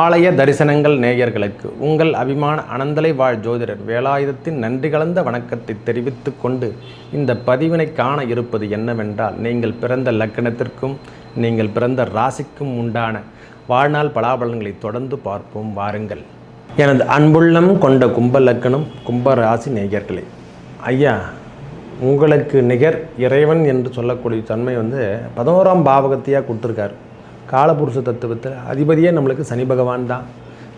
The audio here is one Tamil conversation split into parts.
ஆலய தரிசனங்கள் நேயர்களுக்கு உங்கள் அபிமான அனந்தலை வாழ் ஜோதிடர் வேலாயுதத்தின் நன்றி கலந்த வணக்கத்தை தெரிவித்து கொண்டு இந்த பதிவினை காண இருப்பது என்னவென்றால் நீங்கள் பிறந்த லக்கணத்திற்கும் நீங்கள் பிறந்த ராசிக்கும் உண்டான வாழ்நாள் பலாபலன்களை தொடர்ந்து பார்ப்போம். வாருங்கள். எனது அன்புள்ளம் கொண்ட கும்ப லக்கணம் கும்ப ராசி நேயர்களே ஐயா உங்களுக்கு நிகர் இறைவன் என்று சொல்லக்கூடிய தன்மை வந்து பதினோராம் பாவகத்தையாக கொடுத்துருக்காரு. காலபுருஷ தத்துவத்தில் அதிபதியே நம்மளுக்கு சனி பகவான் தான்.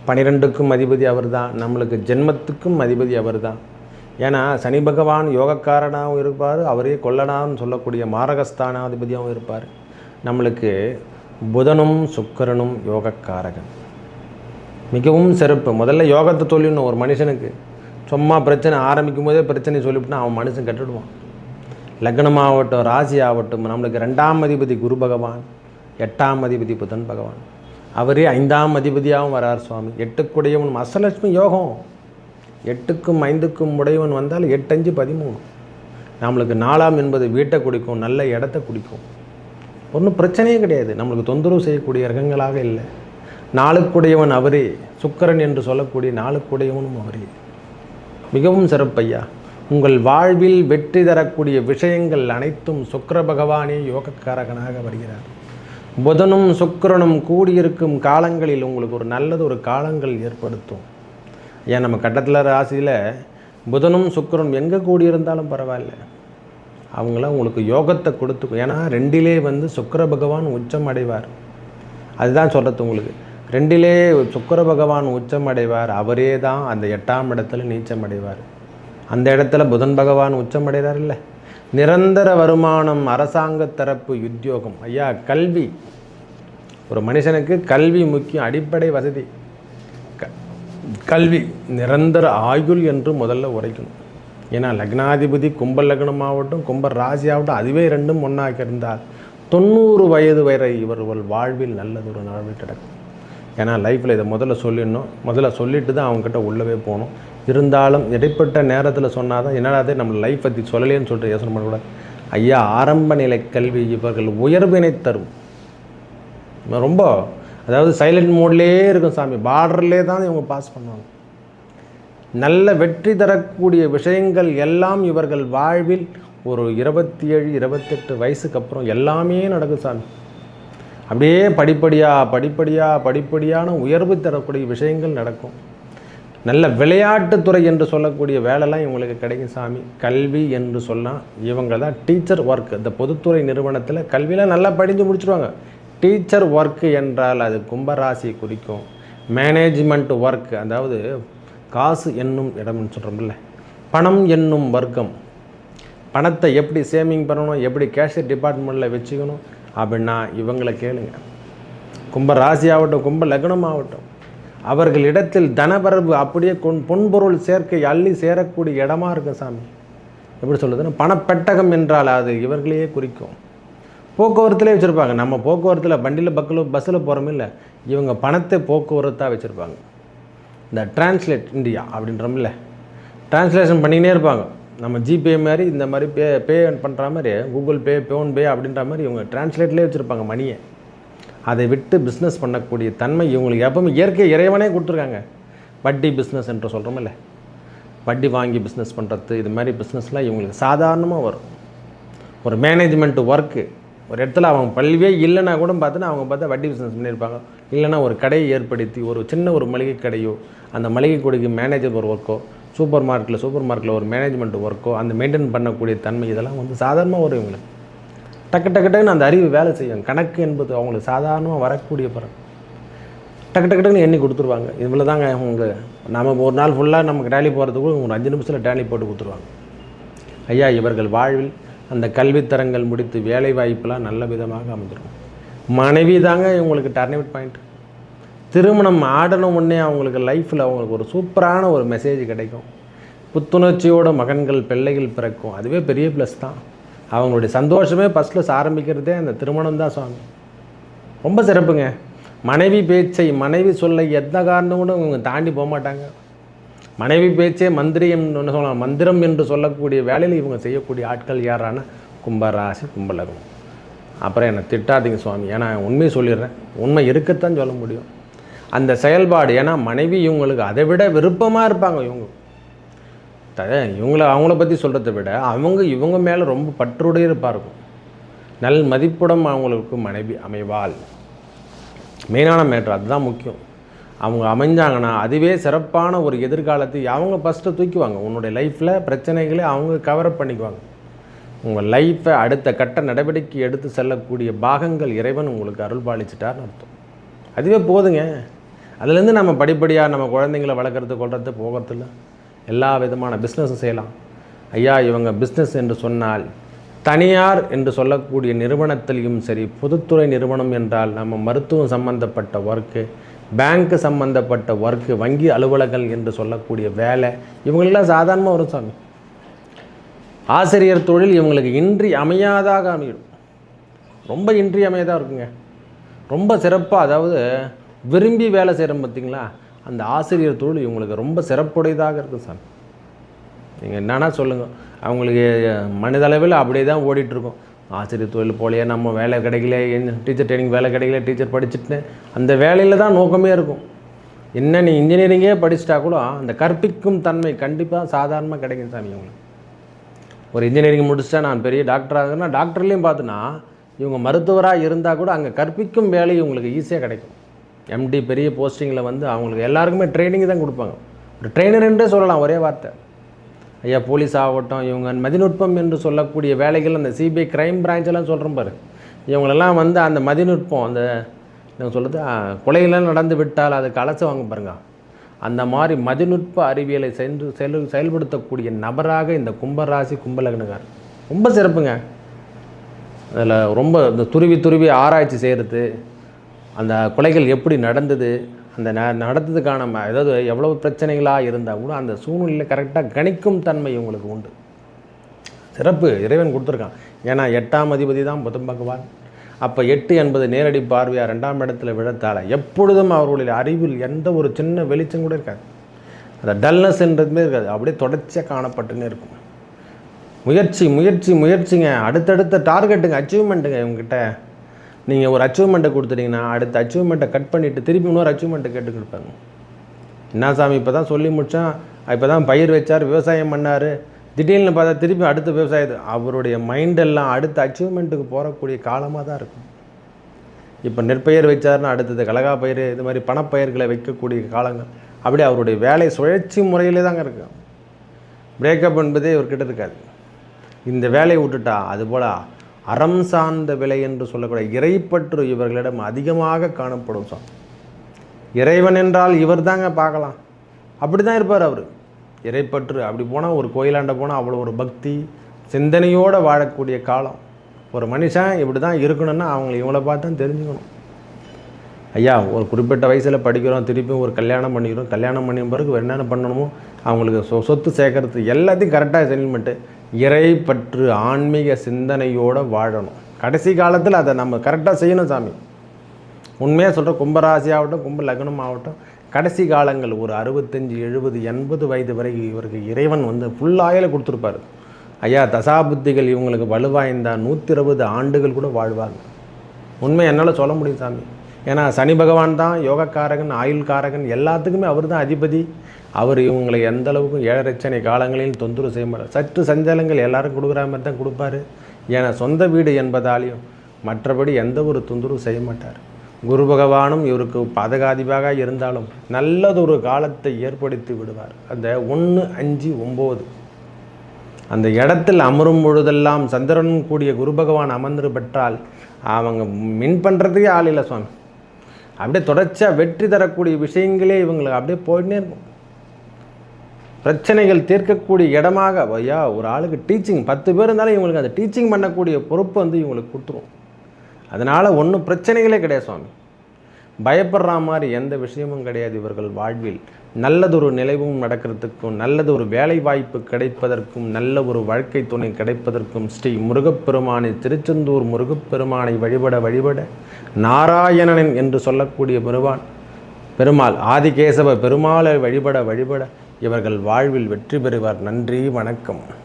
பனிரெண்டுக்கும் அதிபதி அவர் தான் நம்மளுக்கு ஜென்மத்துக்கும் அதிபதி அவர் தான் ஏன்னா சனி பகவான் யோகக்காரனாகவும் இருப்பார் அவரே கொல்லனான்னு சொல்லக்கூடிய மாரகஸ்தானாதிபதியாகவும் இருப்பார். நம்மளுக்கு புதனும் சுக்கிரனும் யோகக்காரகன். மிகவும் சிறப்பு. முதல்ல யோகத்தை சொல்லிடணும் ஒரு மனுஷனுக்கு. சும்மா பிரச்சனை ஆரம்பிக்கும் போதே பிரச்சனை சொல்லிவிட்டுனா அவன் மனுஷன் கட்டுடுவான். லக்னம் ஆகட்டும் ராசி ஆகட்டும் நம்மளுக்கு ரெண்டாம் அதிபதி குரு பகவான். எட்டாம் அதிபதி புதன் பகவான். அவரே ஐந்தாம் அதிபதியாகவும் வரார் சுவாமி. எட்டுக்குடையவன் அசலட்சுமி யோகம். எட்டுக்கும் ஐந்துக்கும் உடையவன் வந்தால் எட்டஞ்சு பதிமூணு. நம்மளுக்கு நாலாம் என்பது வீட்டை குடிக்கும் நல்ல இடத்த குடிக்கும். ஒன்றும் பிரச்சனையே கிடையாது. நம்மளுக்கு தொந்தரவு செய்யக்கூடிய ரகங்களாக இல்லை. நாளுக்குடையவன் அவரே. சுக்கரன் என்று சொல்லக்கூடிய நாளுக்குடையவனும் அவரே. மிகவும் சிறப்பையா உங்கள் வாழ்வில் வெற்றி தரக்கூடிய விஷயங்கள் அனைத்தும் சுக்கிர பகவானே யோகக்காரகனாக வருகிறார். புதனும் சுக்கிரனும் கூடியிருக்கும் காலங்களில் உங்களுக்கு ஒரு நல்லது ஒரு காலங்கள் ஏற்படுத்தும். ஏன் நம்ம கட்டத்தில் ராசியில் புதனும் சுக்கரனும் எங்கே கூடியிருந்தாலும் பரவாயில்ல. அவங்களாம் உங்களுக்கு யோகத்தை கொடுத்துக்கும். ஏன்னா ரெண்டிலே வந்து சுக்கர பகவான் உச்சம் அடைவார். அதுதான் சொல்கிறது உங்களுக்கு. ரெண்டிலே சுக்கிர பகவான் உச்சம் அடைவார். அவரே தான் அந்த எட்டாம் இடத்துல நீச்சம் அடைவார். அந்த இடத்துல புதன் பகவான் உச்சம் அடைகிறார் இல்லை? நிரந்தர வருமானம் அரசாங்க தரப்பு உத்தியோகம். ஐயா கல்வி. ஒரு மனுஷனுக்கு கல்வி முக்கியம் அடிப்படை வசதி. க கல்வி நிரந்தர ஆயுள் என்று முதல்ல உரைக்கணும். ஏன்னா லக்னாதிபதி கும்ப லக்னமாகட்டும் கும்ப ராசி ஆகட்டும் அதுவே ரெண்டும் ஒன்றாக இருந்தால் தொண்ணூறு வயது வரை இவர்கள் வாழ்வில் நல்லதொரு நாள் கிடக்கும். ஏன்னா லைஃப்பில் இதை முதல்ல சொல்லிடணும். முதல்ல சொல்லிட்டு தான் அவங்ககிட்ட உள்ளவே போகணும். இருந்தாலும் இடைப்பட்ட நேரத்தில் சொன்னால் தான் என்னடா அது நம்ம லைஃப் பற்றி சொல்லலேன்னு சொல்லிட்டு யோசனை பண்ணக்கூடாது. ஐயா ஆரம்ப நிலை கல்வி இவர்கள் உயர்வினை தரும். ரொம்ப அதாவது சைலண்ட் மோட்லேயே இருக்கும் சாமி. பார்டர்லே தான் இவங்க பாஸ் பண்ணுவாங்க. நல்ல வெற்றி தரக்கூடிய விஷயங்கள் எல்லாம் இவர்கள் வாழ்வில் ஒரு இருபத்தி ஏழு இருபத்தெட்டு வயசுக்கு அப்புறம் எல்லாமே நடக்கும் சாமி. அப்படியே படிப்படியாக படிப்படியாக படிப்படியான உயர்வு தரக்கூடிய விஷயங்கள் நடக்கும். நல்ல விளையாட்டுத்துறை என்று சொல்லக்கூடிய வேலைலாம் இவங்களுக்கு கிடைக்கும் சாமி. கல்வி என்று சொன்னால் இவங்க தான் டீச்சர் ஒர்க் இந்த பொதுத்துறை நிறுவனத்தில் கல்வியில் நல்லா படித்து முடிச்சுருவாங்க. டீச்சர் ஒர்க்கு என்றால் அது கும்பராசி குறிக்கும். மேனேஜ்மெண்ட் ஒர்க் அதாவது காசு என்னும் இடம்னு சொல்கிறோம்ல பணம் என்னும் வர்க்கம். பணத்தை எப்படி சேவிங் பண்ணணும் எப்படி கேஷியர் டிபார்ட்மெண்ட்டில் வச்சுக்கணும் அப்படின்னா இவங்களை கேளுங்க. கும்ப ராசி ஆகட்டும் கும்ப லக்னம் ஆகட்டும் அவர்களிடத்தில் தனவரவு அப்படியே கொன் பொன்பொருள் சேர்க்கை அள்ளி சேரக்கூடிய இடமா இருக்கும் சாமி. எப்படி சொல்லுதுன்னா பணப்பெட்டகம் என்றால் அது இவர்களையே குறிக்கும். போக்குவரத்துலேயே வச்சுருப்பாங்க. நம்ம போக்குவரத்தில் வண்டியில் பக்கில் பஸ்ஸில் போகிறோம் இல்லை இவங்க பணத்தை போக்குவரத்தாக வச்சுருப்பாங்க. இந்த டிரான்ஸ்லேட் இந்தியா அப்படின்றமில்ல டிரான்ஸ்லேஷன் பண்ணிக்கினே இருப்பாங்க. நம்ம ஜிபே மாதிரி இந்த மாதிரி பே பே பண்ணுற மாதிரி கூகுள் பே ஃபோன்பே அப்படின்ற மாதிரி இவங்க டிரான்ஸ்லேட்லேயே வச்சுருப்பாங்க மணியை. அதை விட்டு பிஸ்னஸ் பண்ணக்கூடிய தன்மை இவங்களுக்கு. எப்பவுமே இயற்கை இறைவனே கொடுத்துருக்காங்க. வட்டி பிஸ்னஸ் என்று சொல்கிறோமில்ல வட்டி வாங்கி பிஸ்னஸ் பண்ணுறது இது மாதிரி பிஸ்னஸ்லாம் இவங்களுக்கு சாதாரணமாக வரும். ஒரு மேனேஜ்மெண்ட் ஒர்க்கு ஒரு இடத்துல அவங்க பல்வியே இல்லைன்னா கூட பார்த்தீங்கன்னா அவங்க பார்த்தா வட்டி பிஸ்னஸ் பண்ணியிருப்பாங்க. இல்லைன்னா ஒரு கடையை ஏற்படுத்தி ஒரு சின்ன ஒரு மளிகை கடையோ அந்த மளிகை கடைக்கு மேனேஜர் ஒரு ஒர்க்கோ சூப்பர் மார்க்கெட்டில் சூப்பர் மார்க்கெட்டில் ஒரு மேனேஜ்மெண்ட் ஒர்க்கோ அந்த மெயின்டைன் பண்ணக்கூடிய தன்மை இதெல்லாம் வந்து சாதாரணமாக வரும் இவங்களுக்கு. டக்கு டக்கு டக்குன்னு அந்த அறிவு வேலை செய்யும். கணக்கு என்பது அவங்களுக்கு சாதாரணமாக வரக்கூடிய பிறகு டக்கு டக்கு டக்குன்னு எண்ணி கொடுத்துருவாங்க. இவ்வளோ தாங்க அவங்க நம்ம ஒரு நாள் ஃபுல்லாக நமக்கு டேலி போகிறதுக்கு ஒரு அஞ்சு நிமிஷத்தில் டேலி போட்டு கொடுத்துருவாங்க. ஐயா இவர்கள் வாழ்வில் அந்த கல்வித்தரங்கள் முடித்து வேலை வாய்ப்பெல்லாம் நல்ல விதமாக அமைஞ்சிடும் மனைவி தாங்க இவங்களுக்கு டர்னிவிட் பாயிண்ட் திருமணம் ஆடணும் உடனே அவங்களுக்கு லைஃப்பில் அவங்களுக்கு ஒரு சூப்பரான ஒரு மெசேஜ் கிடைக்கும். புத்துணர்ச்சியோட மகன்கள் பிள்ளைகள் பிறக்கும். அதுவே பெரிய ப்ளஸ் தான். அவங்களுடைய சந்தோஷமே ஃபஸ்ட்டில் ஆரம்பிக்கிறதே அந்த திருமணம் தான் சுவாமி. ரொம்ப சிறப்புங்க. மனைவி பேச்சை மனைவி சொல்ல எந்த காரணம் கூட இவங்க தாண்டி போக மாட்டாங்க. மனைவி பேச்சே மந்திரியம் சொல்லலாம் மந்திரம் என்று சொல்லக்கூடிய வேலையில் இவங்க செய்யக்கூடிய ஆட்கள் யாரான? கும்பராசி கும்பலகம் அப்புறம் என்னை திட்டாதீங்க சுவாமி. ஏன்னா உண்மையை சொல்லிடுறேன். உண்மை இருக்கத்தான் சொல்ல முடியும். அந்த செயல்பாடு ஏன்னா மனைவி இவங்களுக்கு அதை விட விருப்பமாக இருப்பாங்க இவங்க. இவங்கள அவங்கள பற்றி சொல்கிறத விட அவங்க இவங்க மேலே ரொம்ப பற்றுடைய இருப்பாக இருக்கும். நல் மதிப்புடன் அவங்களுக்கு மனைவி அமைவாள். மெயினான மேட்ரு அதுதான் முக்கியம். அவங்க அமைஞ்சாங்கன்னா அதுவே சிறப்பான ஒரு எதிர்காலத்தை அவங்க ஃபஸ்ட்டு தூக்குவாங்க. உன்னுடைய லைஃப்பில் பிரச்சனைகளை அவங்க கவரப் பண்ணிக்குவாங்க. உங்கள் லைஃப்பை அடுத்த கட்ட நடவடிக்கை எடுத்து செல்லக்கூடிய பாகங்கள் இறைவன் உங்களுக்கு அருள் பாலிச்சிட்டார்னு அர்த்தம். அதுவே போதுங்க. அதுலேருந்து நம்ம படிப்படியாக நம்ம குழந்தைங்களை வளர்க்குறது கொள்றது போகிறதில்ல. எல்லா விதமான பிஸ்னஸும் செய்யலாம். ஐயா இவங்க பிஸ்னஸ் என்று சொன்னால் தனியார் என்று சொல்லக்கூடிய நிறுவனத்திலையும் சரி பொதுத்துறை நிறுவனம் என்றால் நம்ம மருத்துவம் சம்பந்தப்பட்ட ஒர்க்கு பேங்க்கு சம்பந்தப்பட்ட ஒர்க்கு வங்கி அலுவலகங்கள் என்று சொல்லக்கூடிய வேலை இவங்களெல்லாம் சாதாரணமாக வரும் சாமி. ஆசிரியர் தொழில் இவங்களுக்கு இன்றி அமையாதாக அமையும். ரொம்ப இன்றி அமையாதாக இருக்குங்க. ரொம்ப சிறப்பாக அதாவது விரும்பி வேலை செய்கிறோம் பார்த்தீங்களா? அந்த ஆசிரியர் தொழில் இவங்களுக்கு ரொம்ப சிறப்புடையதாக இருக்கும் சாமி. நீங்கள் என்னன்னா சொல்லுங்கள் அவங்களுக்கு மனிதளவில் அப்படியே தான் ஓடிட்டுருக்கோம். ஆசிரியர் தொழில் போலையே நம்ம வேலை கிடைக்கல டீச்சர் ட்ரைனிங் வேலை கிடைக்கல டீச்சர் படிச்சுட்டு அந்த வேலையில் தான் நோக்கமே இருக்கும். என்ன நீ இன்ஜினியரிங்கே படிச்சிட்டா கூட அந்த கற்பிக்கும் தன்மை கண்டிப்பாக சாதாரணமாக கிடைக்கும் சாமி இவங்களுக்கு ஒரு இன்ஜினியரிங் முடிச்சிட்டா நான் பெரிய டாக்டர் இருக்கேன்னா டாக்டர்லேயும் பார்த்தோன்னா இவங்க மருத்துவராக இருந்தால் கூட அங்கே கற்பிக்கும் வேலை இவங்களுக்கு ஈஸியாக கிடைக்கும். எம்டி பெரிய போஸ்டிங்கில் வந்து அவங்களுக்கு எல்லாருக்குமே ட்ரைனிங் தான் கொடுப்பாங்க. ஒரு ட்ரெயினர்ன்றே சொல்லலாம் ஒரே வார்த்தை. ஐயா போலீஸ் ஆகட்டும் இவங்க மதிநுட்பம் என்று சொல்லக்கூடிய வேலைகள் அந்த சிபிஐ கிரைம் பிரான்ச்செல்லாம் சொல்கிறோம் பாரு. இவங்களெல்லாம் வந்து அந்த மதிநுட்பம் அந்த என்ன சொல்கிறது கொலைகள்லாம் நடந்து விட்டால் அதுக்கு அலச வாங்க பாருங்க. அந்த மாதிரி மதிநுட்ப அறிவியலை சென்று செயல் செயல்படுத்தக்கூடிய நபராக இந்த கும்பராசி கும்பலக்னகார் ரொம்ப சிறப்புங்க. அதில் ரொம்ப இந்த துருவி துருவி ஆராய்ச்சி செய்கிறது அந்த கொலைகள் எப்படி நடந்தது அந்த ந நடந்ததுக்கான ஏதாவது எவ்வளவு பிரச்சனைகளாக இருந்தால் கூட அந்த சூழ்நிலையில் கரெக்டாக கணிக்கும் தன்மை இவங்களுக்கு உண்டு. சிறப்பு இறைவன் கொடுத்துருக்கான். ஏன்னா எட்டாம் அதிபதி தான் புதன் பகவான். அப்போ எட்டு என்பது நேரடி பார்வையாக ரெண்டாம் இடத்துல விழத்தால் எப்பொழுதும் அவர்களுடைய அறிவில் எந்த ஒரு சின்ன வெளிச்சம் கூட இருக்காது. அந்த டல்னஸ்ன்றதுமே இருக்காது. அப்படியே தொடர்ச்சியாக காணப்பட்டுன்னே இருக்கும். முயற்சி முயற்சி முயற்சிங்க. அடுத்தடுத்த டார்கெட்டுங்க அச்சீவ்மெண்ட்டுங்க இவங்ககிட்ட நீங்கள் ஒரு அச்சீவ்மெண்ட்டை கொடுத்துட்டீங்கன்னா அடுத்த அச்சீவ்மெண்ட்டை கட் பண்ணிவிட்டு திருப்பி இன்னொரு அச்சீவ்மெண்ட்டை கேட்டு கொடுப்பாங்க என்ன சாமி இப்போ தான் சொல்லி முடித்தான் இப்போ தான் பயிர் வச்சார் விவசாயம் பண்ணார். திடீர்னு பார்த்தா திருப்பி அடுத்த விவசாயத்து அவருடைய மைண்டெல்லாம் அடுத்த அச்சீவ்மெண்ட்டுக்கு போகக்கூடிய காலமாக தான் இருக்கும். இப்போ நெற்பயிர் வச்சார்னா அடுத்தது கலகா பயிர் இது மாதிரி பணப்பயிர்களை வைக்கக்கூடிய காலங்கள். அப்படியே அவருடைய வேலை சுழற்சி முறையிலே தாங்க இருக்கு. பிரேக்கப் என்பதே இவர்கிட்ட இருக்காது. இந்த வேலையை விட்டுட்டா அதுபோல் அறம் சார்ந்த விலை என்று சொல்லக்கூடிய இறைப்பற்று இவர்களிடம் அதிகமாக காணப்படும் சார். இறைவன் என்றால் இவர் தாங்க பார்க்கலாம். அப்படி தான் இருப்பார் அவர். இறைப்பற்று அப்படி போனால் ஒரு கோயிலாண்ட போனால் அவ்வளோ ஒரு பக்தி சிந்தனையோடு வாழக்கூடிய காலம். ஒரு மனுஷன் இப்படி தான் இருக்கணும்னா அவங்களை இவங்கள பார்த்து தான் தெரிஞ்சுக்கணும். ஐயா ஒரு குறிப்பிட்ட வயசில் படிக்கிறோம் திருப்பியும் ஒரு கல்யாணம் பண்ணிக்கிறோம். கல்யாணம் பண்ணிய பிறகு என்னென்ன பண்ணணுமோ அவங்களுக்கு சொ சொத்து சேர்க்கறது எல்லாத்தையும் கரெக்டாக செட்டில்மெண்ட்டு இறைப்பற்று ஆன்மீக சிந்தனையோடு வாழணும். கடைசி காலத்தில் அதை நம்ம கரெக்டாக செய்யணும் சாமி. உண்மையாக சொல்கிற கும்பராசி ஆகட்டும் கும்ப லக்னம் ஆகட்டும் கடைசி காலங்கள் ஒரு அறுபத்தஞ்சி எழுபது எண்பது வயது வரை இவருக்கு இறைவன் வந்து ஃபுல் ஆயில கொடுத்துருப்பாரு. ஐயா தசாபுத்திகள் இவங்களுக்கு வலுவாய்ந்தால் நூற்றி இருபது ஆண்டுகள் கூட வாழ்வாங்க. உண்மை என்னால் சொல்ல முடியும் சாமி. ஏன்னா சனி பகவான் தான் யோகக்காரகன் ஆயுள்காரகன் எல்லாத்துக்குமே அவர் தான் அதிபதி. அவர் இவங்களை எந்த அளவுக்கு ஏழரச்சனை காலங்களில் தொந்தரவு செய்ய மாட்டார். சற்று சஞ்சலங்கள் எல்லாரும் கொடுக்குற மாதிரி தான் கொடுப்பாரு. ஏன்னா சொந்த வீடு என்பதாலையும் மற்றபடி எந்த ஒரு தொந்தரவு செய்ய மாட்டார். குரு பகவானும் இவருக்கு பாதகாதிபாக இருந்தாலும் நல்லதொரு காலத்தை ஏற்படுத்தி விடுவார். அந்த ஒன்று அஞ்சு ஒம்பது. அந்த இடத்தில் அமரும் பொழுதெல்லாம் சந்திரன் கூடிய குரு பகவான் அமர்ந்து பெற்றால் அவங்க மின் பண்ணுறதுக்கே ஆள் இல்லை சுவாமி. அப்படியே தொடர்ச்சியாக வெற்றி தரக்கூடிய விஷயங்களே இவங்களுக்கு அப்படியே போயிட்டே இருக்கும். பிரச்சனைகள் தீர்க்கக்கூடிய இடமாக ஐயா ஒரு ஆளுக்கு டீச்சிங் பத்து பேர் இருந்தாலும் இவங்களுக்கு அந்த டீச்சிங் பண்ணக்கூடிய பொறுப்பு வந்து இவங்களுக்கு கொடுத்துரும். அதனால் ஒன்றும் பிரச்சனைகளே கிடையாது சுவாமி. பயப்படுற மாதிரி எந்த விஷயமும் கிடையாது இவர்கள் வாழ்வில். நல்லதொரு நிலைவும் நடக்கிறதுக்கும் நல்லதொரு வேலை வாய்ப்பு கிடைப்பதற்கும் நல்ல ஒரு வாழ்க்கை துணை கிடைப்பதற்கும் ஸ்ரீ முருகப்பெருமானை திருச்செந்தூர் முருகப்பெருமானை வழிபட வழிபட நாராயணன் என்று சொல்லக்கூடிய பெருமான் பெருமாள் ஆதிகேசவ பெருமாளை வழிபட வழிபட இவர்கள் வாழ்வில் வெற்றி பெறுவார். நன்றி வணக்கம்.